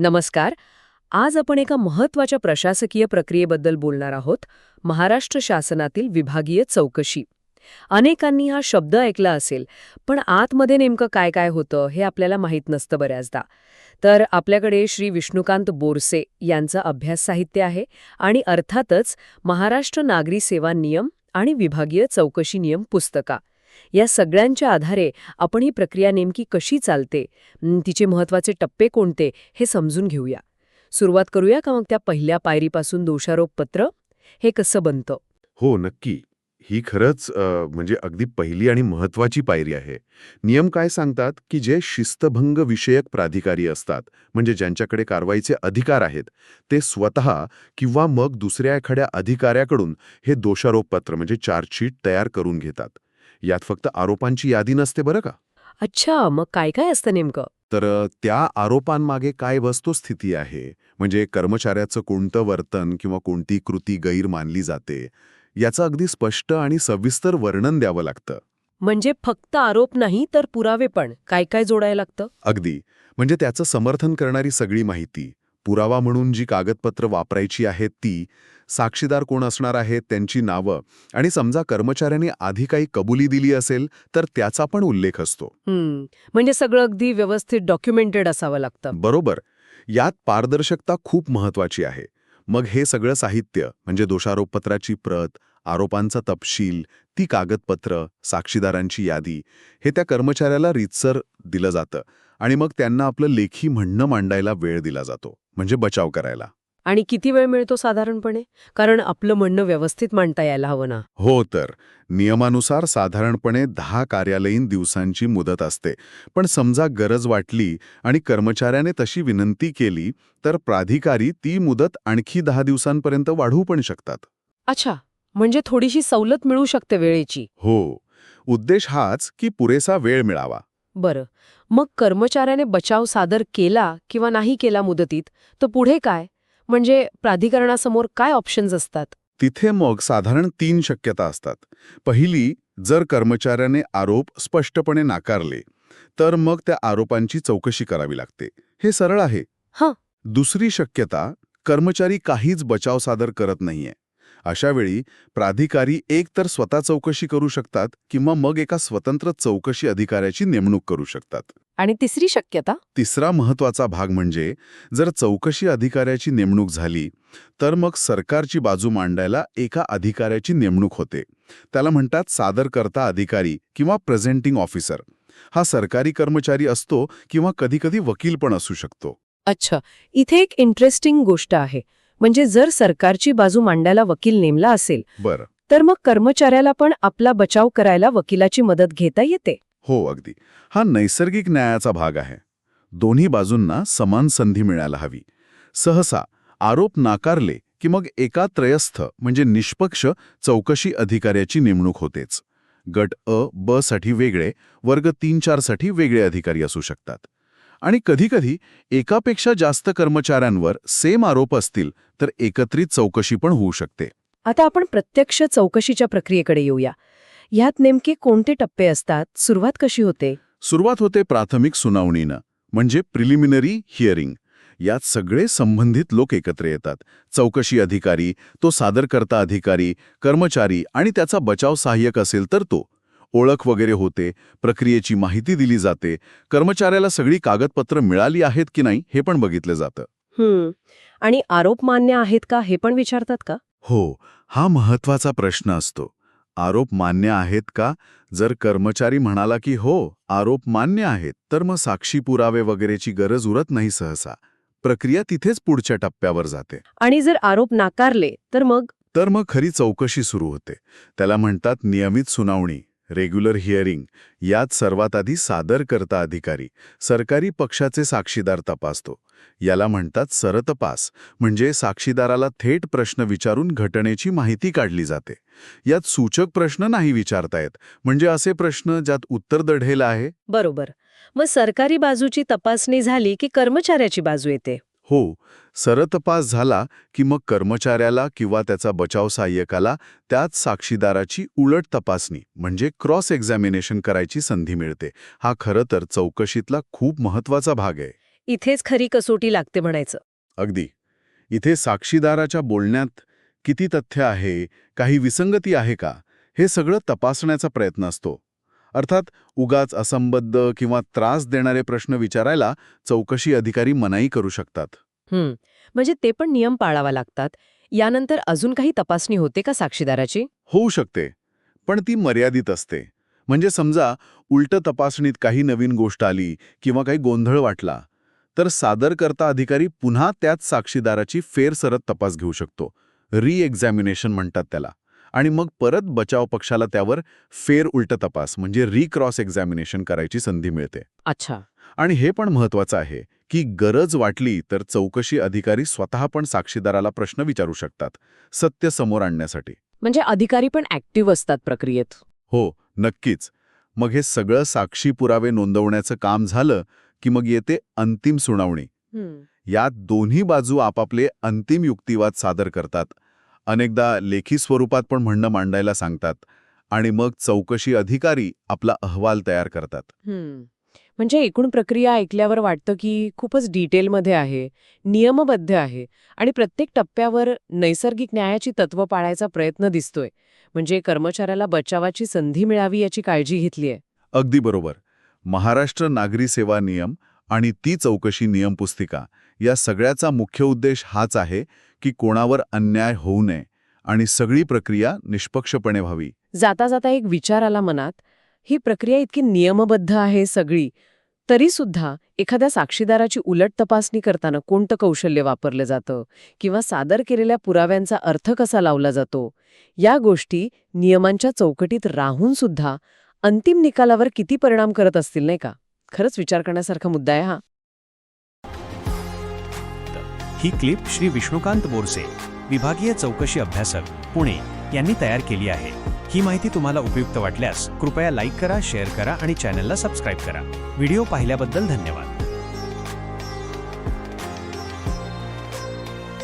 नमस्कार. आज आपण एका महत्त्वाच्या प्रशासकीय प्रक्रियेबद्दल बोलणार आहोत महाराष्ट्र शासनातील विभागीय चौकशी. अनेकांनी हा शब्द ऐकला असेल पण आतमध्ये नेमकं काय काय होतं हे आपल्याला माहीत नसतं बऱ्याचदा. तर आपल्याकडे श्री विष्णुकांत बोरसे यांचं अभ्यास साहित्य आहे आणि अर्थातच महाराष्ट्र नागरी सेवा नियम आणि विभागीय चौकशी नियम पुस्तका. या सगळ्यांच्या आधारे आपण ही प्रक्रिया नेमकी कशी चालते? तिचे महत्त्वाचे टप्पे कोणते? हे समजून घेऊया. सुरुवात करूया का मग त्या पहिल्या पायरीपासून दोषारोप पत्र? हे कसं बनतं? हो नक्की. ही खरंच म्हणजे अगदी पहिली आणि महत्वाची पायरी आहे. नियम काय सांगतात? की जे शिस्तभंग विषयक प्राधिकारी असतात म्हणजे ज्यांच्याकडे कारवाईचे अधिकार आहेत ते स्वतः किंवा मग दुसऱ्या एखाद्या अधिकाऱ्याकडून हे दोषारोपपत्र म्हणजे चार्जशीट तयार करून घेतात. यात फक्त आरोपांची यादी नसते बरं का? अच्छा मग काय काय असतं नेमकं? तर त्या आरोपांमागे काय वस्तुस्थिती आहे? म्हणजे कर्मचाऱ्याचं कोणतं वर्तन किंवा कोणती कृती गैर मानली जाते? याचं अगदी स्पष्ट आणि सविस्तर वर्णन द्यावं लागतं. म्हणजे फक्त आरोप नाही तर पुरावे पण. काय काय जोडायला लागतं? अगदी. म्हणजे त्याचं समर्थन करणारी सगळी माहिती. पुरावा म्हणून जी कागदपत्र वापरायची आहेत ती साक्षीदार कोण असणार आहेत त्यांची नावं आणि समजा कर्मचाऱ्याने आधी काही कबुली दिली असेल तर त्याचा पण उल्लेख असतो. म्हणजे सगळं अगदी व्यवस्थित डॉक्युमेंटेड असावं लागतं. बरोबर. यात पारदर्शकता खूप महत्वाची आहे. मग हे सगळं साहित्य म्हणजे दोषारोपपत्राची प्रत आरोपांचा तपशील ती कागदपत्र साक्षीदारांची यादी हे त्या कर्मचाऱ्याला रीतसर दिलं जातं. आणि मग त्यांना आपलं लेखी म्हणणं मांडायला वेळ दिला जातो म्हणजे बचाव करायला. आणि किती वेळ मिळतो साधारणपणे? कारण आपलं म्हणणं व्यवस्थित मांडता यायला हवं ना. हो तर. नियमानुसार साधारणपणे दहा कार्यालयीन दिवसांची मुदत असते. पण समजा गरज वाटली आणि कर्मचाऱ्याने तशी विनंती केली तर प्राधिकारी ती मुदत आणखी दहा दिवसांपर्यंत वाढवू पण शकतात. अच्छा. म्हणजे थोडीशी सवलत मिळू शकते वेळेची. हो. उद्देश हाच की पुरेसा वेळ मिळावा. बरं. मग कर्मचाऱ्याने बचाव सादर केला किंवा नाही केला मुदतीत तर पुढे काय? म्हणजे प्राधिकरणासमोर काय ऑप्शन्स असतात? तिथे मग साधारण तीन शक्यता असतात. पहिली जर कर्मचाऱ्याने आरोप स्पष्टपणे नाकारले तर मग त्या आरोपांची चौकशी करावी लागते. हे सरळ आहे. हं. दुसरी शक्यता कर्मचारी काहीच बचाव सादर करत नाहीये. अशा वेळी प्राधिकारी एक तर स्वतः चौकशी करू शकतात किंवा मग एका स्वतंत्र चौकशी अधिकाऱ्याची नेमणूक करू शकतात. आणि तिसरी शक्यता? तिसरा महत्त्वाचा भाग म्हणजे जर चौकशी अधिकाऱ्याची नेमणूक झाली तर मग सरकारची बाजू मांडायला एका अधिकाऱ्याची नेमणूक होते. त्याला म्हणतात सादरकर्ता अधिकारी किंवा प्रेझेंटिंग ऑफिसर. हा सरकारी कर्मचारी असतो किंवा कधीकधी वकील पण असू शकतो. अच्छा इथे एक इंटरेस्टिंग गोष्ट आहे. म्हणजे जर सरकारची बाजू मांडायला वकील नेमला असेल बरं. तर मग कर्मचाऱ्याला पण आपला बचाव करायला वकिलाची मदत घेता येते. हो अगदी. हा नैसर्गिक न्यायाचा भाग आहे. दोन्ही बाजूंना समान संधी मिळायला हवी. सहसा आरोप नाकारले की मग एका त्रयस्थ म्हणजे निष्पक्ष चौकशी अधिकाऱ्याची नेमणूक होतेच. गट अ ब साठी वेगळे वर्ग तीन चारसाठी वेगळे अधिकारी असू शकतात. आणि कधीकधी एकापेक्षा जास्त कर्मचाऱ्यांवर सेम आरोप असतील तर एकत्रित चौकशी पण होऊ शकते. आता आपण प्रत्यक्ष चौकशीच्या प्रक्रियेकडे येऊया. ह्यात नेमके कोणते टप्पे असतात? सुरुवात कशी होते? सुरुवात होते प्राथमिक सुनावणीनं म्हणजे प्रिलिमिनरी हिअरिंग यात सगळे संबंधित लोक एकत्र येतात. चौकशी अधिकारी तो सादरकर्ता अधिकारी कर्मचारी आणि त्याचा बचाव सहाय्यक असेल तर तो. ओळख वगैरे होते प्रक्रियेची माहिती दिली जाते कर्मचाऱ्याला सगळी कागदपत्र मिळाली आहेत की नाही हे पण बघितलं जातं. आणि आरोप मान्य आहेत का हे पण विचारतात का? हो हा महत्त्वाचा प्रश्न असतो. आरोप मान्य आहेत का? जर कर्मचारी म्हणाला की हो आरोप मान्य आहेत तर मग साक्षी पुरावे वगैरेची गरज उरत नाही सहसा. प्रक्रिया तिथेच पुढच्या टप्प्यावर जाते. आणि जर आरोप नाकारले तर मग? तर मग खरी चौकशी सुरू होते. त्याला म्हणतात नियमित सुनावणी. रेग्युलर हिअरिंग यात सर्वात आधी सादर करता अधिकारी सरकारी पक्षाचे साक्षीदार तपासतो. याला म्हणतात सरतपास म्हणजे साक्षीदाराला थेट प्रश्न विचारून घटनेची माहिती काढली जाते. यात सूचक प्रश्न नाही विचारता येत म्हणजे असे प्रश्न ज्यात उत्तर दढेल आहे? बरोबर. मग सरकारी बाजूची तपासणी झाली की कर्मचाऱ्याची बाजू येते. हो सरतपास झाला की मग कर्मचाऱ्याला किंवा त्याचा बचाव सहाय्यकाला त्याच साक्षीदाराची उलट तपासणी म्हणजे क्रॉस एक्झामिनेशन करायची संधी मिळते. हा खरं तर चौकशीतला खूप महत्त्वाचा भाग आहे. इथेच खरी कसोटी लागते म्हणायचं. अगदी. इथे साक्षीदाराच्या बोलण्यात किती तथ्य आहे काही विसंगती आहे का? हे सगळं तपासण्याचा प्रयत्न असतो. अर्थात उगाच असंबद्ध किंवा त्रास देणारे प्रश्न विचारायला चौकशी अधिकारी मनाई करू शकतात. म्हणजे ते पण नियम पाळावा लागतात. यानंतर अजून काही तपासणी होते का साक्षीदाराची? होऊ शकते. पण ती मर्यादित असते. म्हणजे समजा उलट तपासणीत काही नवीन गोष्ट आली किंवा काही गोंधळ वाटला तर सादरकर्ता अधिकारी पुन्हा त्याच साक्षीदाराची फेरसरत तपास घेऊ शकतो. री एक्झॅमिनेशन म्हणतात त्याला. आणि मग परत बचाव पक्षाला त्यावर फेर उलट तपास म्हणजे रिक्रॉस एक्झॅमिनेशन करायची संधी मिळते. अच्छा. आणि हे पण महत्वाचं आहे की गरज वाटली तर चौकशी अधिकारी स्वतः पण साक्षीदाराला प्रश्न विचारू शकतात सत्य समोर आणण्यासाठी. म्हणजे अधिकारी पण ऍक्टिव्ह असतात प्रक्रियेत. हो नक्कीच. मग हे सगळं साक्षी पुरावे नोंदवण्याचं काम झालं की मग येते अंतिम सुनावणी. यात दोन्ही बाजू आपापले अंतिम युक्तिवाद सादर करतात अनेकदा लेखी स्वरूपात पण म्हणणं मांडायला सांगतात आणि मग चौकशी अधिकारी आपला अहवाल तयार करतात. म्हणजे एकूण प्रक्रिया ऐकल्यावर वाटतं की खूपच डिटेलमध्ये आहे नियमबद्ध आहे आणि प्रत्येक टप्प्यावर नैसर्गिक न्यायाची तत्व पाळायचा प्रयत्न दिसतोय. म्हणजे कर्मचाऱ्याला बचावाची संधी मिळावी याची काळजी घेतली आहे अगदी बरोबर. महाराष्ट्र नागरी सेवा नियम आणि ती चौकशी नियम पुस्तिका या सगळ्याचा मुख्य उद्देश हाच आहे की कोणावर अन्याय होऊ नये आणि सगळी प्रक्रिया निष्पक्षपणे व्हावी. जाता जाता एक विचार आला मनात ही प्रक्रिया इतकी नियमबद्ध आहे सगळी तरी सुद्धा एखाद्या साक्षीदाराची उलट तपासणी करताना कोणतं कौशल्य वापरलं जातं किंवा सादर केलेल्या पुराव्यांचा अर्थ कसा लावला जातो? या गोष्टी नियमांच्या चौकटीत राहून सुद्धा अंतिम निकालावर किती परिणाम करत असतील नाही का? खरंच विचार करण्यासारखा मुद्दा आहे हा. ही क्लिप श्री विष्णुकांत बोरसे विभागीय चौकशी अभ्यासक पुणे यांनी तयार केली आहे. ही माहिती तुम्हाला उपयुक्त वाटल्यास कृपया लाईक करा शेअर करा आणि चॅनलला सबस्क्राईब करा. व्हिडिओ पाहिल्याबद्दल धन्यवाद.